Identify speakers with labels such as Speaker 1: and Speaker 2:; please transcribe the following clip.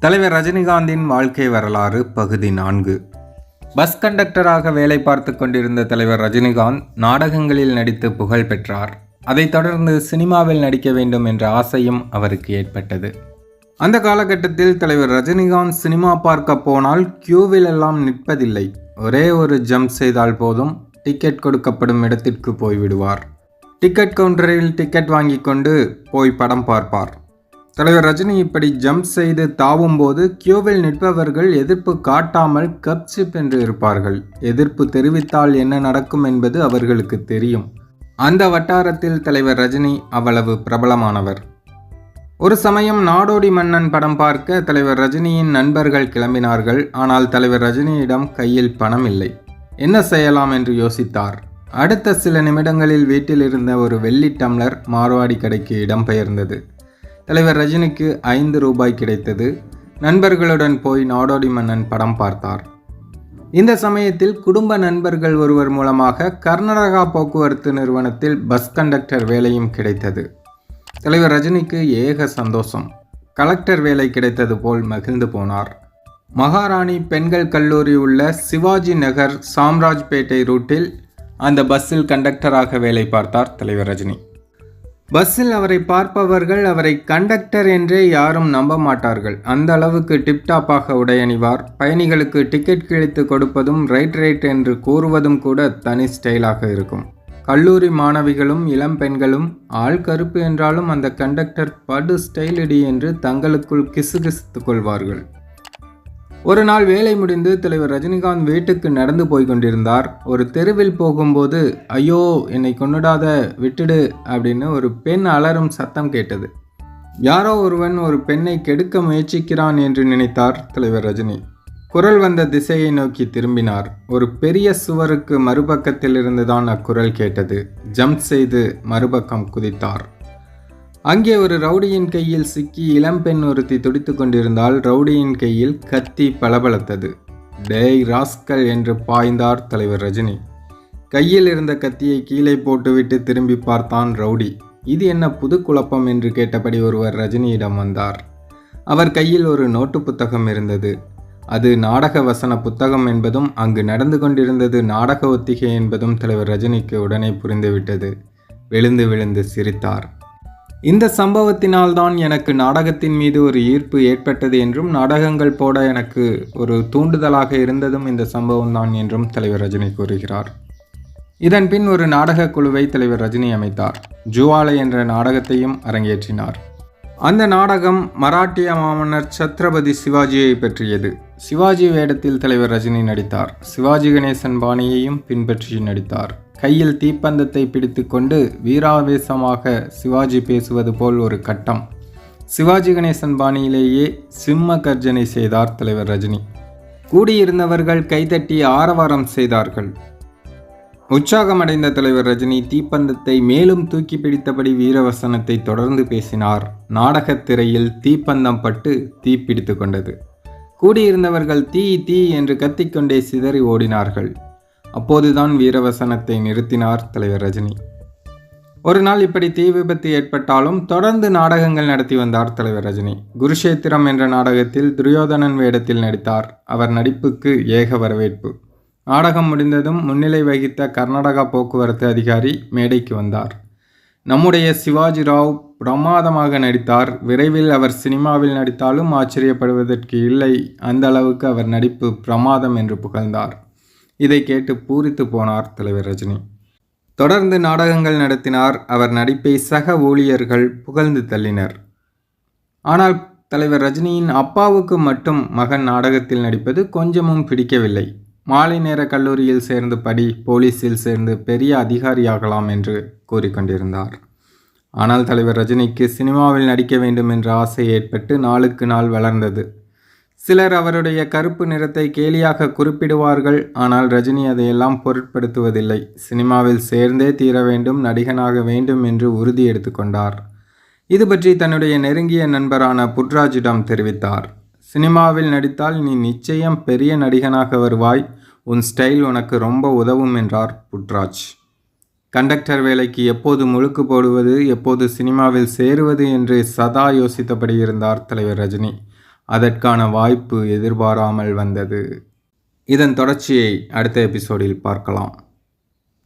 Speaker 1: தலைவர் ரஜினிகாந்தின் வாழ்க்கை வரலாறு பகுதி நான்கு. பஸ் கண்டக்டராக வேலை பார்த்து கொண்டிருந்த தலைவர் ரஜினிகாந்த் நாடகங்களில் நடித்து புகழ் பெற்றார். அதைத் தொடர்ந்து சினிமாவில் நடிக்க வேண்டும் என்ற ஆசையும் அவருக்கு ஏற்பட்டது. அந்த காலகட்டத்தில் தலைவர் ரஜினிகாந்த் சினிமா பார்க்க போனால் கியூவில் எல்லாம் நிற்பதில்லை. ஒரே ஒரு ஜம்ப் செய்தால் போதும் டிக்கெட் கொடுக்கப்படும் இடத்திற்கு போய்விடுவார். டிக்கெட் கவுண்டரில் டிக்கெட் வாங்கி கொண்டு போய் படம் பார்ப்பார். தலைவர் ரஜினி இப்படி ஜம்ப் செய்து தாவும் போது கியூவில் நிற்பவர்கள் எதிர்ப்பு காட்டாமல் கப்சிப் என்று இருப்பார்கள். எதிர்ப்பு தெரிவித்தால் என்ன நடக்கும் என்பது அவர்களுக்கு தெரியும். அந்த வட்டாரத்தில் தலைவர் ரஜினி அவ்வளவு பிரபலமானவர். ஒரு சமயம் நாடோடி மன்னன் படம் பார்க்க தலைவர் ரஜினியின் நண்பர்கள் கிளம்பினார்கள். ஆனால் தலைவர் ரஜினியிடம் கையில் பணம் இல்லை. என்ன செய்யலாம் என்று யோசித்தார். அடுத்த சில நிமிடங்களில் வீட்டில் இருந்த ஒரு வெள்ளி டம்ளர் மார்வாடி கடைக்கு இடம்பெயர்ந்தது. தலைவர் ரஜினிக்கு ஐந்து ரூபாய் கிடைத்தது. நண்பர்களுடன் போய் நாடோடி மன்னன் படம் பார்த்தார். இந்த சமயத்தில் குடும்ப நண்பர்கள் ஒருவர் மூலமாக கர்நாடகா போக்குவரத்து நிறுவனத்தில் பஸ் கண்டக்டர் வேலையும் கிடைத்தது. தலைவர் ரஜினிக்கு ஏக சந்தோஷம். கலெக்டர் வேலை கிடைத்தது போல் மகிழ்ந்து போனார். மகாராணி பெண்கள் கல்லூரி உள்ள சிவாஜி நகர் சாம்ராஜ்பேட்டை ரூட்டில் அந்த பஸ்ஸில் கண்டக்டராக வேலை பார்த்தார் தலைவர் ரஜினி. பஸ்ஸில் அவரை பார்ப்பவர்கள் அவரை கண்டக்டர் என்றே யாரும் நம்ப மாட்டார்கள். அந்த அளவுக்கு டிப்டாப்பாக உடையணிவார். பயணிகளுக்கு டிக்கெட் கிழித்து கொடுப்பதும் ரைட் ரைட் என்று கூறுவதும் கூட தனி ஸ்டைலாக இருக்கும். கல்லூரி மாணவிகளும் இளம் பெண்களும் ஆள் கருப்பு என்றாலும் அந்த கண்டக்டர் படு ஸ்டைலிடி என்று தங்களுக்குள் கிசுகிசுத்துக் கொள்வார்கள். ஒரு நாள் வேலை முடிந்து தலைவர் ரஜினிகாந்த் வீட்டுக்கு நடந்து போய் கொண்டிருந்தார். ஒரு தெருவில் போகும்போது ஐயோ என்னை கொன்னுடாத விட்டுடு அப்படின்னு ஒரு பெண் அலறும் சத்தம் கேட்டது. யாரோ ஒருவன் ஒரு பெண்ணை கெடுக்க முயற்சிக்கிறான் என்று நினைத்தார் தலைவர் ரஜினி. குரல் வந்த திசையை நோக்கி திரும்பினார். ஒரு பெரிய சுவருக்கு மறுபக்கத்தில் இருந்துதான் அக்குரல் கேட்டது. ஜம்ப் செய்து மறுபக்கம் குதித்தார். அங்கே ஒரு ரவுடியின் கையில் சிக்கி இளம்பெண் ஒருத்தி துடித்து கொண்டிருந்தால் ரவுடியின் கையில் கத்தி பளபளத்தது. டேய் ராஸ்கல் என்று பாய்ந்தார் தலைவர் ரஜினி. கையில் இருந்த கத்தியை கீழே போட்டுவிட்டு திரும்பி பார்த்தான் ரவுடி. இது என்ன புது குழப்பம்? என்று கேட்டபடி ஒருவர் ரஜினியிடம் வந்தார். அவர் கையில் ஒரு நோட்டு புத்தகம் இருந்தது. அது நாடக வசன புத்தகம் என்பதும் அங்கு நடந்து கொண்டிருந்தது நாடக ஒத்திகை என்பதும் தலைவர் ரஜினிக்கு உடனே புரிந்துவிட்டது. விழுந்து விழுந்து சிரித்தார். இந்த சம்பவத்தினால்தான் எனக்கு நாடகத்தின் மீது ஒரு ஈர்ப்பு ஏற்பட்டது என்றும் நாடகங்கள் போட எனக்கு ஒரு தூண்டுதலாக இருந்ததும் இந்த சம்பவம் தான் என்றும் தலைவர் ரஜினி கூறுகிறார். இதன் பின் ஒரு நாடக குழுவை தலைவர் ரஜினி அமைத்தார். ஜுவாலை என்ற நாடகத்தையும் அரங்கேற்றினார். அந்த நாடகம் மராட்டிய மாமன்னர் சத்ரபதி சிவாஜியை பற்றியது. சிவாஜி வேடத்தில் தலைவர் ரஜினி நடித்தார். சிவாஜி கணேசன் பாணியையும் பின்பற்றி நடித்தார். கையில் தீப்பந்தத்தை பிடித்துக்கொண்டு வீராவேசமாக சிவாஜி பேசுவது போல் ஒரு கட்டம். சிவாஜி கணேசன் பாணியிலேயே சிம்ம கர்ஜனை செய்தார் தலைவர் ரஜினி. கூடியிருந்தவர்கள் கைதட்டி ஆரவாரம் செய்தார்கள். உற்சாகமடைந்த தலைவர் ரஜினி தீப்பந்தத்தை மேலும் தூக்கி பிடித்தபடி வீரவசனத்தை தொடர்ந்து பேசினார். நாடகத் திரையில் தீப்பந்தம் பட்டு தீப்பிடித்து கொண்டது. கூடியிருந்தவர்கள் தீ தீ என்று கத்திக்கொண்டே சிதறி ஓடினார்கள். அப்போதுதான் வீரவசனத்தை நிறுத்தினார் தலைவர் ரஜினி. ஒரு நாள் இப்படி தீ விபத்து ஏற்பட்டாலும் தொடர்ந்து நாடகங்கள் நடத்தி வந்தார் தலைவர் ரஜினி. குருஷேத்திரம் என்ற நாடகத்தில் துரியோதனன் வேடத்தில் நடித்தார். அவர் நடிப்புக்கு ஏக வரவேற்பு. நாடகம் முடிந்ததும் முன்னிலை வகித்த கர்நாடகா போக்குவரத்து அதிகாரி மேடைக்கு வந்தார். நம்முடைய சிவாஜி ராவ் பிரமாதமாக நடித்தார். விரைவில் அவர் சினிமாவில் நடித்தாலும் ஆச்சரியப்படுவதற்கு இல்லை. அந்த அளவுக்கு அவர் நடிப்பு பிரமாதம் என்று புகழ்ந்தார். இதை கேட்டு பூரித்து போனார் தலைவர் ரஜினி. தொடர்ந்து நாடகங்கள் நடத்தினார். அவர் நடிப்பை சக ஊழியர்கள் புகழ்ந்து தள்ளினர். ஆனால் தலைவர் ரஜினியின் அப்பாவுக்கு மட்டும் மகன் நாடகத்தில் நடிப்பது கொஞ்சமும் பிடிக்கவில்லை. மாலை நேர கல்லூரியில் சேர்ந்து படி போலீஸில் சேர்ந்து பெரிய அதிகாரியாகலாம் என்று கூறிக்கொண்டிருந்தார். ஆனால் தலைவர் ரஜினிக்கு சினிமாவில் நடிக்க வேண்டும் என்ற ஆசை ஏற்பட்டு நாளுக்கு நாள் வளர்ந்தது. சிலர் அவருடைய கருப்பு நிறத்தை கேலியாக குறிப்பிடுவார்கள் ஆனால் ரஜினி அதையெல்லாம் பொருட்படுத்துவதில்லை. சினிமாவில் சேர்ந்தே தீர வேண்டும் நடிகனாக வேண்டும் என்று உறுதி எடுத்துக்கொண்டார் இது பற்றி தன்னுடைய நெருங்கிய நண்பரான புட்ராஜிடம் தெரிவித்தார். சினிமாவில் நடித்தால் நீ நிச்சயம் பெரிய நடிகனாக வருவாய் உன் ஸ்டைல் உனக்கு ரொம்ப உதவும் என்றார் புட்ராஜ். கண்டக்டர் வேலைக்கு எப்போது முழுக்கு போடுவது எப்போது சினிமாவில் சேருவது என்று சதா யோசித்தபடி இருந்தார் தலைவர் ரஜினி. அதற்கான வாய்ப்பு எதிர்பாராமல் வந்தது. இதன் தொடர்ச்சியை அடுத்த எபிசோடில் பார்க்கலாம்.